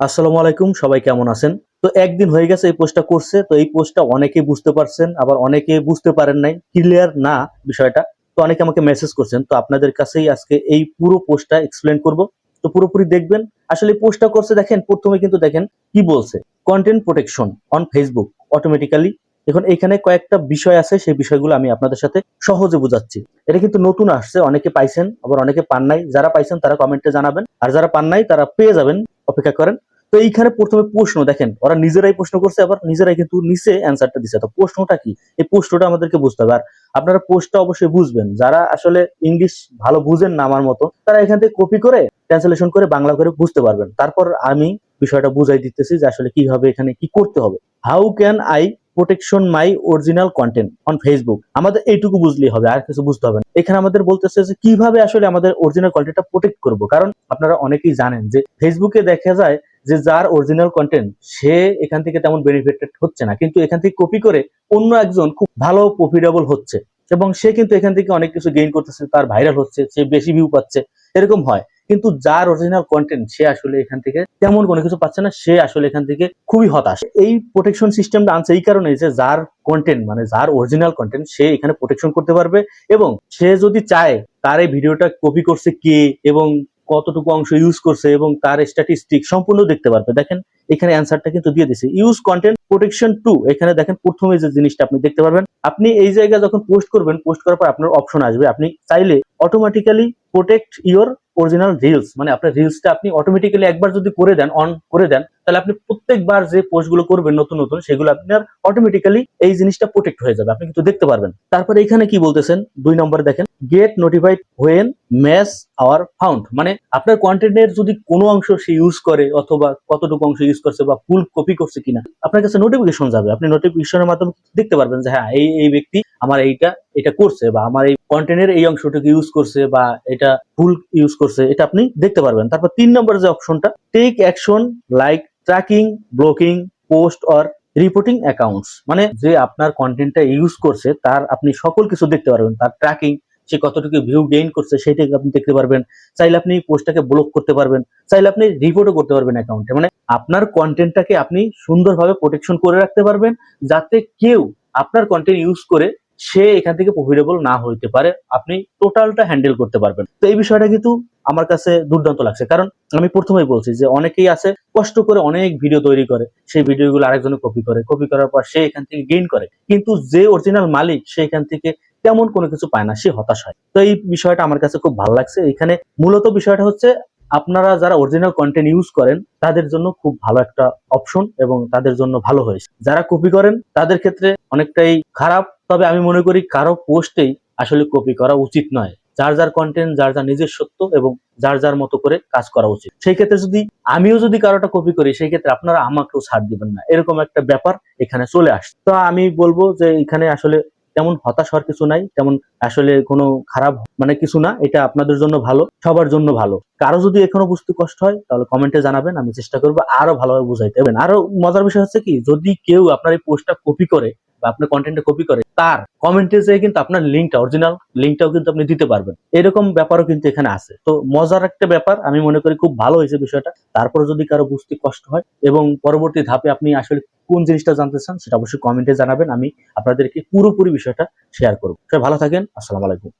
আসসালামু আলাইকুম, সবাই কেমন আছেন? তো একদিন হয়ে গেছে এই পোস্টটা করছে, তো এই পোস্টটা অনেকে বুঝতে পারছেন, আবার অনেকে বুঝতে পারেন নাই ক্লিয়ার না বিষয়টা। তো অনেকে আমাকে মেসেজ করছেন, তো আপনাদের কাছেই আজকে এই পুরো পোস্টটা এক্সপ্লেন করব। তো পুরোপুরি দেখবেন, আসলে পোস্টটা করছে, দেখেন, প্রথমে কিন্তু দেখেন কি বলছে। Content protection on Facebook automatically এখন এখানে কয়েকটা বিষয় আছে, সেই বিষয়গুলো আমি আপনাদের সাথে সহজে বোঝাচ্ছি। এটা কিন্তু নতুন আসছে, অনেকে পাইছেন, আবার অনেকে পান নাই। যারা পাইছেন, তারা কমেন্টে জানাবেন। আর যারা পান নাই, তারা পেয়ে যাবেন, অপেক্ষা করেন। তো এইখানে প্রথমে প্রশ্ন, দেখেন, ওরা নিজেরাই প্রশ্ন করছে, আবার নিজেরাই কিন্তু নিচে অ্যান্সারটা দিচ্ছে। তো প্রশ্নটা কি? এই প্রশ্নটা আমাদেরকে বুঝতে হবে। আর আপনারা পোস্টটা অবশ্যই বুঝবেন। যারা আসলে ইংলিশ ভালো বুঝেন না আমার মতো, তারা এখান থেকে কপি করে ট্রান্সলেশন করে, বাংলা করে বুঝতে পারবেন। তারপর আমি বিষয়টা বুঝাই দিতেছি যে আসলে কীভাবে এখানে কি করতে হবে। How can I protection my original content on Facebook আমাদের এইটুকু বুঝলেই হবে, আর কিছু বুঝতে হবে না। এখানে আমাদের বলতেছে যে কীভাবে আসলে আমাদের অরিজিনাল কন্টেন্টটা প্রোটেক্ট করব। কারণ আপনারা অনেকেই জানেন যে ফেসবুকে দেখা যায় যে যার অরিজিনাল কন্টেন্ট সে এখান থেকে তেমন বেনিফিটেড হচ্ছে না। কিন্তু এখান থেকে কপি করে অন্য একজন খুব ভালো প্রফিটেবল হচ্ছে এবং সে কিন্তু এখান থেকে অনেক কিছু গেইন করতেছে, তার ভাইরাল হচ্ছে, সে বেশি ভিউ পাচ্ছে, এরকম হয়। কিন্তু যার অরিজিনাল কন্টেন্ট সে আসলে এখান থেকে তেমন কোনো কিছু পাচ্ছে না, সে আসলে এখান থেকে খুবই হতাশ। এই প্রোটেকশন সিস্টেমটা আনছে এই কারণে যে যার কন্টেন্ট মানে যার অরিজিনাল কন্টেন্ট সে এখানে প্রোটেকশন করতে পারবে এবং সে যদি চায় তার এই ভিডিওটা কপি করছে কে এবং কতটুকু অংশ ইউজ করছে এবং তার স্ট্যাটিস্টিক সম্পূর্ণ দেখতে পারবে। দেখেন, এখানে অ্যান্সারটা কিন্তু দিয়ে দিছে ইউজ কন্টেন্ট প্রোটেকশন টু এখানে দেখেন প্রথমে যে জিনিসটা আপনি দেখতে পারবেন, আপনি এই জায়গায় যখন পোস্ট করবেন পোস্ট করার পর আপনার অপশন আসবে। আপনি চাইলে automatically protect your original reels মানে আপনার রিলসটা আপনি অটোমেটিক্যালি একবার যদি করে দেন অন করে দেন, তাহলে আপনি প্রত্যেকবার যে পোস্টগুলো করবেন নতুন নতুন, সেগুলো আপনার অটোমেটিক্যালি এই জিনিসটা প্রোটেক্ট হয়ে যাবে। আপনি কিন্তু দেখতে পারবেন। তারপরে এখানে কি বলতেছেন? দুই নম্বরে দেখেন। Get notified when matches are found মানে আপনার কন্টেন্টের যদি কোনো অংশ সে ইউজ করে অথবা কতটুকু অংশ ইউজ করছে বা ফুল কপি করছে কিনা, আপনার কাছে নোটিফিকেশন যাবে। আপনি নোটিফিকেশনের মাধ্যমে দেখতে পারবেন যে হ্যাঁ এই এই ব্যক্তি আমার এইটা, এটা করছে বা আমার এই কন্টেন্টের এই অংশটুকু ইউজ করছে বা এটা ফুল ইউজ করছে। এটা আপনি দেখতে পারবেন। তারপর তিন নম্বর যে অপশনটা take action like tracking blocking post or reporting accounts মানে যে আপনার কন্টেন্টটা ইউজ করছে, তার আপনি সকল কিছু দেখতে পারবেন। তার ট্র্যাকিং সে কতটুকু ভিউ গেইন করছে সেটাকে আপনি দেখতে পারবেন। চাইলে আপনি পোস্টটাকে ব্লক করতে পারবেন। চাইলে আপনি রিপোর্টও করতে পারবেন অ্যাকাউন্টে মানে আপনার কন্টেন্টটাকে আপনি সুন্দরভাবে প্রোটেকশন করে রাখতে পারবেন, যাতে কেউ আপনার কন্টেন্ট ইউজ করে সে এখান থেকে প্রফিটেবল না হইতে পারে, আপনি টোটালটা হ্যান্ডেল করতে পারবেন। তো এই বিষয়টা কিন্তু আমার কাছে দুর্দান্ত লাগছে। কারণ আমি প্রথমেই বলছি যে অনেকেই আছে, কষ্ট করে অনেক ভিডিও তৈরি করে, সেই ভিডিওগুলো আরেকজনে কপি করে। কপি করার পর সে এখান থেকে গেইন করে। কিন্তু যে অরিজিনাল মালিক, সে এখান থেকে তেমন কোনো কিছু পায় না, সে হতাশ হয়। তো এই বিষয়টা আমার কাছে খুব ভালো লাগছে। এখানে মূলত বিষয়টা হচ্ছে আপনারা যারা অরিজিনাল কন্টেন্ট ইউজ করেন, তাদের জন্য খুব ভালো একটা অপশন এবং তাদের জন্য ভালো হয়েছে। যারা কপি করেন, তাদের ক্ষেত্রে অনেকটাই খারাপ। তবে আমি মনে করি কারও পোস্টেই আসলে কপি করা উচিত নয়। যার যার কন্টেন্ট যার যার নিজের সত্য এবং যার যার মতো করে কাজ করা উচিত। সেই ক্ষেত্রে যদি আমিও যদি কারোটা কপি করি, সেই ক্ষেত্রে আপনারা আমাকেও ছাড় দিবেন না। এরকম একটা ব্যাপার এখানে চলে আসে তো আমি বলব যে এখানে আসলে তেমন হতাশ হওয়ার কিছু নাই, তেমন আসলে কোনো খারাপ মানে কিছু না, এটা আপনাদের জন্য ভালো, সবার জন্য ভালো। কারও যদি এখনও বুঝতে কষ্ট হয়, তাহলে কমেন্টে জানাবেন, আমি চেষ্টা করব আরও ভালোভাবে বুঝাইতে। পারবেন আরও মজার বিষয় হচ্ছে কি, যদি কেউ আপনার এই পোস্টটা কপি করে বা আপনার কন্টেন্টটা কপি করে, তার কমেন্টে যেয়ে কিন্তু আপনার লিঙ্কটা অরিজিনাল লিঙ্কটাও কিন্তু আপনি দিতে পারবেন। এরকম ব্যাপারও কিন্তু এখানে আছে। তো মজার একটা ব্যাপার, আমি মনে করি খুব ভালো হয়েছে বিষয়টা। তারপরে যদি কারও বুঝতে কষ্ট হয় এবং পরবর্তী ধাপে আপনি আসলে কোন জিনিসটা জানতে চান, সেটা অবশ্যই কমেন্টে জানাবেন, আমি আপনাদেরকে পুরোপুরি বিষয়টা শেয়ার করব। ভালো থাকেন, আসসালামু আলাইকুম।